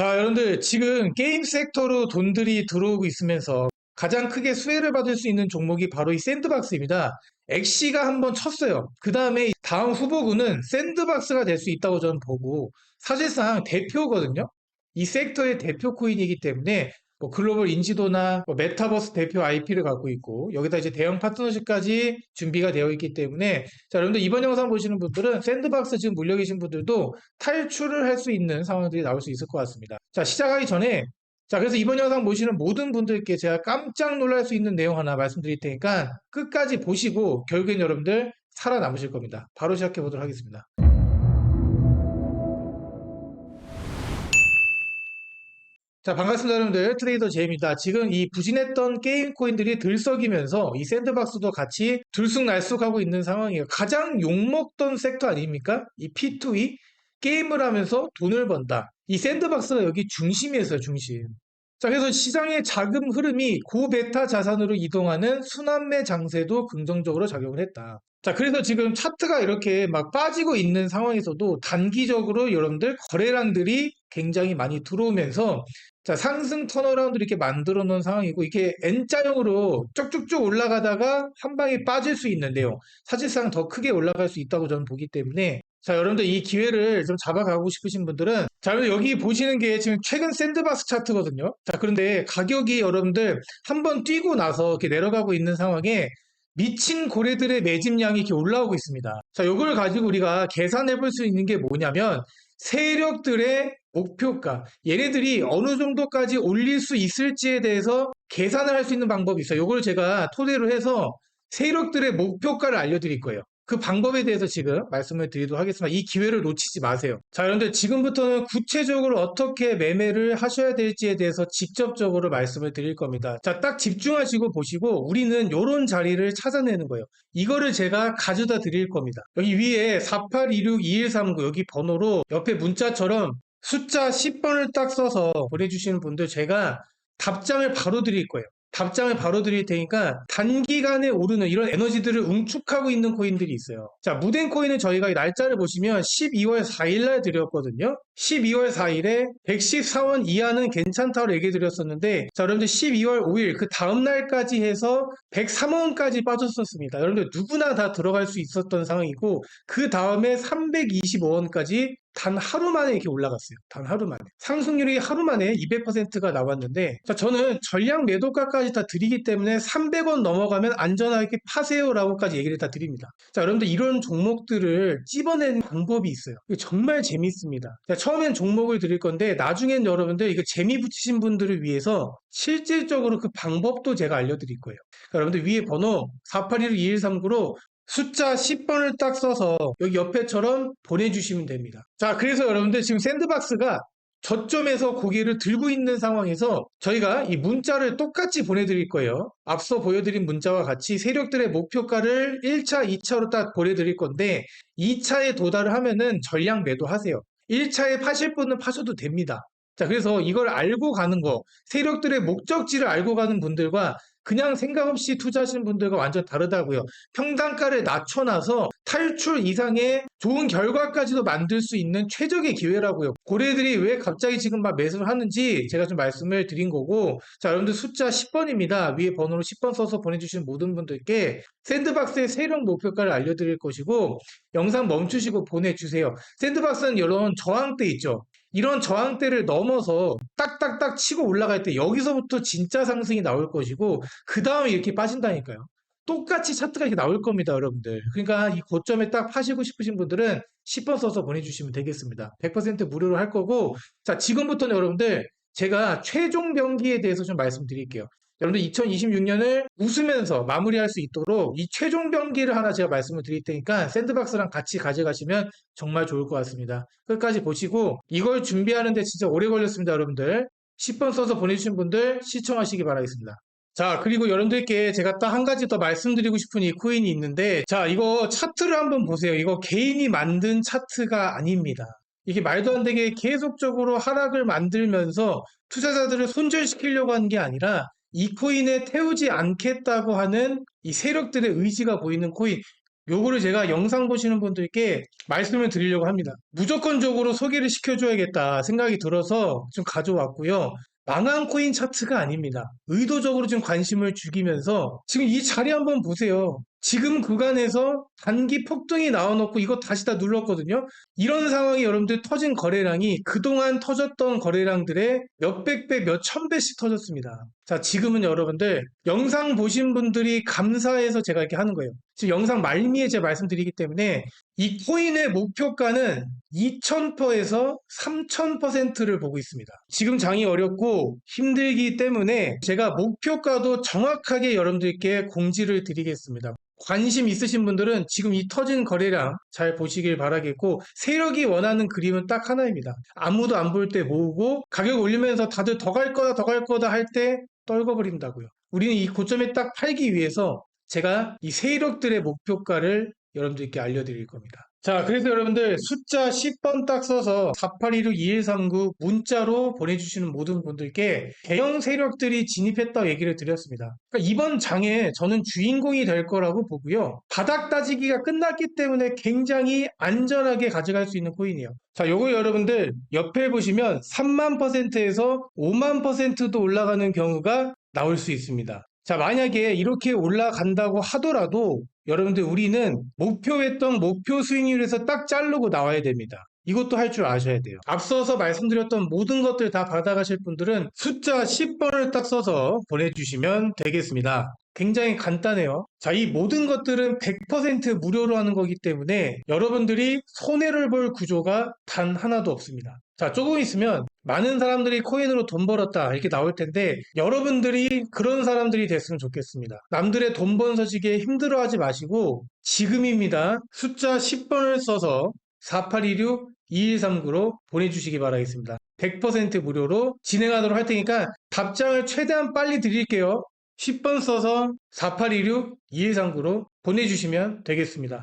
자, 여러분들 지금 게임 섹터로 돈들이 들어오고 있으면서 가장 크게 수혜를 받을 수 있는 종목이 바로 이 샌드박스입니다. 엑시가 한번 쳤어요. 그 다음에 다음 후보군은 샌드박스가 될 수 있다고 저는 보고 사실상 대표거든요. 이 섹터의 대표 코인이기 때문에 뭐 글로벌 인지도나 뭐 메타버스 대표 IP를 갖고 있고 여기다 이제 대형 파트너십까지 준비가 되어 있기 때문에 자 여러분들 이번 영상 보시는 분들은 샌드박스 지금 물려 계신 분들도 탈출을 할 수 있는 상황들이 나올 수 있을 것 같습니다. 자 시작하기 전에 자 그래서 이번 영상 보시는 모든 분들께 제가 깜짝 놀랄 수 있는 내용 하나 말씀드릴 테니까 끝까지 보시고 결국엔 여러분들 살아남으실 겁니다. 바로 시작해 보도록 하겠습니다. 자, 반갑습니다, 여러분들. 트레이더 제입니다. 지금 이 부진했던 게임 코인들이 들썩이면서 이 샌드박스도 같이 들쑥날쑥하고 있는 상황이에요. 가장 욕먹던 섹터 아닙니까? 이 P2E. 게임을 하면서 돈을 번다. 이 샌드박스가 여기 중심이었어요, 중심. 자, 그래서 시장의 자금 흐름이 고베타 자산으로 이동하는 순환매 장세도 긍정적으로 작용을 했다. 자, 그래서 지금 차트가 이렇게 막 빠지고 있는 상황에서도 단기적으로 여러분들 거래량들이 굉장히 많이 들어오면서 자, 상승 턴어라운드를 이렇게 만들어 놓은 상황이고, 이게 N자형으로 쭉쭉쭉 올라가다가 한 방에 빠질 수 있는 내용. 사실상 더 크게 올라갈 수 있다고 저는 보기 때문에, 자, 여러분들 이 기회를 좀 잡아가고 싶으신 분들은, 자, 여기 보시는 게 지금 최근 샌드박스 차트거든요. 자, 그런데 가격이 여러분들 한번 뛰고 나서 이렇게 내려가고 있는 상황에 미친 고래들의 매집량이 이렇게 올라오고 있습니다. 자, 이걸 가지고 우리가 계산해 볼 수 있는 게 뭐냐면, 세력들의 목표가, 얘네들이 어느 정도까지 올릴 수 있을지에 대해서 계산을 할 수 있는 방법이 있어요. 이걸 제가 토대로 해서 세력들의 목표가를 알려드릴 거예요. 그 방법에 대해서 지금 말씀을 드리도록 하겠습니다. 이 기회를 놓치지 마세요. 자, 여러분들 지금부터는 구체적으로 어떻게 매매를 하셔야 될지에 대해서 직접적으로 말씀을 드릴 겁니다. 자, 딱 집중하시고 보시고 우리는 이런 자리를 찾아내는 거예요. 이거를 제가 가져다 드릴 겁니다. 여기 위에 48262139 여기 번호로 옆에 문자처럼 숫자 10번을 딱 써서 보내주시는 분들 제가 답장을 바로 드릴 거예요. 답장을 바로 드릴 테니까 단기간에 오르는 이런 에너지들을 응축하고 있는 코인들이 있어요. 자, 무덴 코인은 저희가 이 날짜를 보시면 12월 4일 날 드렸거든요. 12월 4일에 114원 이하는 괜찮다고 얘기 드렸었는데 자, 여러분들 12월 5일 그 다음 날까지 해서 103원까지 빠졌었습니다. 여러분들 누구나 다 들어갈 수 있었던 상황이고 그 다음에 325원까지 단 하루 만에 이렇게 올라갔어요. 단 하루 만에. 상승률이 하루 만에 200%가 나왔는데, 자, 저는 전량 매도가까지 다 드리기 때문에 300원 넘어가면 안전하게 파세요라고까지 얘기를 다 드립니다. 자, 여러분들 이런 종목들을 찝어내는 방법이 있어요. 정말 재밌습니다. 자, 처음엔 종목을 드릴 건데, 나중엔 여러분들 이거 재미 붙이신 분들을 위해서 실질적으로 그 방법도 제가 알려드릴 거예요. 자, 여러분들 위에 번호 481-2139로 숫자 10번을 딱 써서 여기 옆에처럼 보내주시면 됩니다. 자, 그래서 여러분들 지금 샌드박스가 저점에서 고개를 들고 있는 상황에서 저희가 이 문자를 똑같이 보내드릴 거예요. 앞서 보여드린 문자와 같이 세력들의 목표가를 1차, 2차로 딱 보내드릴 건데 2차에 도달을 하면은 전량 매도하세요. 1차에 파실 분은 파셔도 됩니다. 자, 그래서 이걸 알고 가는 거, 세력들의 목적지를 알고 가는 분들과 그냥 생각 없이 투자하시는 분들과 완전 다르다고요. 평단가를 낮춰놔서 탈출 이상의 좋은 결과까지도 만들 수 있는 최적의 기회라고요. 고래들이 왜 갑자기 지금 막 매수를 하는지 제가 좀 말씀을 드린 거고 자 여러분들 숫자 10번입니다. 위에 번호로 10번 써서 보내주신 모든 분들께 샌드박스의 세력 목표가를 알려드릴 것이고 영상 멈추시고 보내주세요. 샌드박스는 이런 저항대 있죠. 이런 저항대를 넘어서 딱딱딱 치고 올라갈 때 여기서부터 진짜 상승이 나올 것이고 그 다음에 이렇게 빠진다니까요. 똑같이 차트가 이렇게 나올 겁니다, 여러분들. 그러니까 이 고점에 딱 파시고 싶으신 분들은 10번 써서 보내주시면 되겠습니다. 100% 무료로 할 거고 자 지금부터는 여러분들 제가 최종 병기에 대해서 좀 말씀드릴게요. 여러분들 2026년을 웃으면서 마무리할 수 있도록 이 최종 병기를 하나 제가 말씀을 드릴 테니까 샌드박스랑 같이 가져가시면 정말 좋을 것 같습니다. 끝까지 보시고 이걸 준비하는데 진짜 오래 걸렸습니다, 여러분들. 10번 써서 보내주신 분들 시청하시기 바라겠습니다. 자, 그리고 여러분들께 제가 딱 한 가지 더 말씀드리고 싶은 이 코인이 있는데, 자, 이거 차트를 한번 보세요. 이거 개인이 만든 차트가 아닙니다. 이게 말도 안 되게 계속적으로 하락을 만들면서 투자자들을 손절시키려고 하는 게 아니라 이 코인에 태우지 않겠다고 하는 이 세력들의 의지가 보이는 코인. 요거를 제가 영상 보시는 분들께 말씀을 드리려고 합니다. 무조건적으로 소개를 시켜줘야겠다 생각이 들어서 좀 가져왔고요. 망한 코인 차트가 아닙니다. 의도적으로 좀 관심을 죽이면서 지금 이 자리 한번 보세요. 지금 구간에서 단기 폭등이 나와놓고 이거 다시 다 눌렀거든요. 이런 상황이 여러분들 터진 거래량이 그동안 터졌던 거래량들의 몇백 배, 몇천 배씩 터졌습니다. 자, 지금은 여러분들 영상 보신 분들이 감사해서 제가 이렇게 하는 거예요. 지금 영상 말미에 제가 말씀드리기 때문에 이 코인의 목표가는 2000%에서 3000%를 보고 있습니다. 지금 장이 어렵고 힘들기 때문에 제가 목표가도 정확하게 여러분들께 공지를 드리겠습니다. 관심 있으신 분들은 지금 이 터진 거래량 잘 보시길 바라겠고 세력이 원하는 그림은 딱 하나입니다. 아무도 안 볼 때 모으고 가격 올리면서 다들 더 갈 거다 더 갈 거다 할 때 떨궈버린다고요. 우리는 이 고점에 딱 팔기 위해서 제가 이 세력들의 목표가를 여러분들께 알려드릴 겁니다. 자, 그래서 여러분들 숫자 10번 딱 써서 4816-2139 문자로 보내주시는 모든 분들께 대형 세력들이 진입했다고 얘기를 드렸습니다. 그러니까 이번 장에 저는 주인공이 될 거라고 보고요. 바닥 따지기가 끝났기 때문에 굉장히 안전하게 가져갈 수 있는 코인이에요. 자, 요거 여러분들 옆에 보시면 3만 퍼센트에서 5만 퍼센트도 올라가는 경우가 나올 수 있습니다. 자, 만약에 이렇게 올라간다고 하더라도 여러분들 우리는 목표했던 목표 수익률에서 딱 자르고 나와야 됩니다. 이것도 할 줄 아셔야 돼요. 앞서서 말씀드렸던 모든 것들 다 받아가실 분들은 숫자 10번을 딱 써서 보내주시면 되겠습니다. 굉장히 간단해요. 자, 이 모든 것들은 100% 무료로 하는 거기 때문에 여러분들이 손해를 볼 구조가 단 하나도 없습니다. 자, 조금 있으면 많은 사람들이 코인으로 돈 벌었다 이렇게 나올 텐데 여러분들이 그런 사람들이 됐으면 좋겠습니다. 남들의 돈번 서식에 힘들어하지 마시고 지금입니다. 숫자 10번을 써서 4816-2139로 보내주시기 바라겠습니다. 100% 무료로 진행하도록 할 테니까 답장을 최대한 빨리 드릴게요. 10번 써서 4816-2139로 보내주시면 되겠습니다.